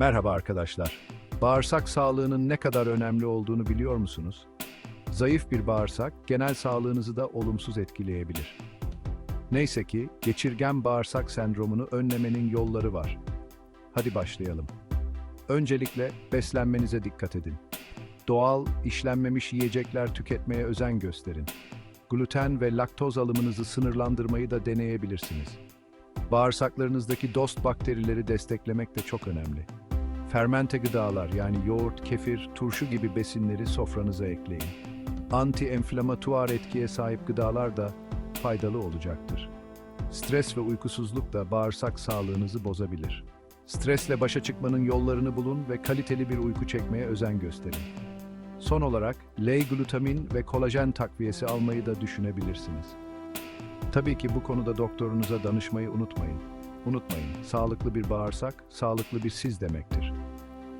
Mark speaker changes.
Speaker 1: Merhaba arkadaşlar. Bağırsak sağlığının ne kadar önemli olduğunu biliyor musunuz? Zayıf bir bağırsak genel sağlığınızı da olumsuz etkileyebilir. Neyse ki geçirgen bağırsak sendromunu önlemenin yolları var. Hadi başlayalım. Öncelikle beslenmenize dikkat edin. Doğal, işlenmemiş yiyecekler tüketmeye özen gösterin. Gluten ve laktoz alımınızı sınırlandırmayı da deneyebilirsiniz. Bağırsaklarınızdaki dost bakterileri desteklemek de çok önemli. Fermente gıdalar yani yoğurt, kefir, turşu gibi besinleri sofranıza ekleyin. Anti-enflamatuar etkiye sahip gıdalar da faydalı olacaktır. Stres ve uykusuzluk da bağırsak sağlığınızı bozabilir. Stresle başa çıkmanın yollarını bulun ve kaliteli bir uyku çekmeye özen gösterin. Son olarak L-glutamin ve kolajen takviyesi almayı da düşünebilirsiniz. Tabii ki bu konuda doktorunuza danışmayı unutmayın. Unutmayın, sağlıklı bir bağırsak, sağlıklı bir siz demektir.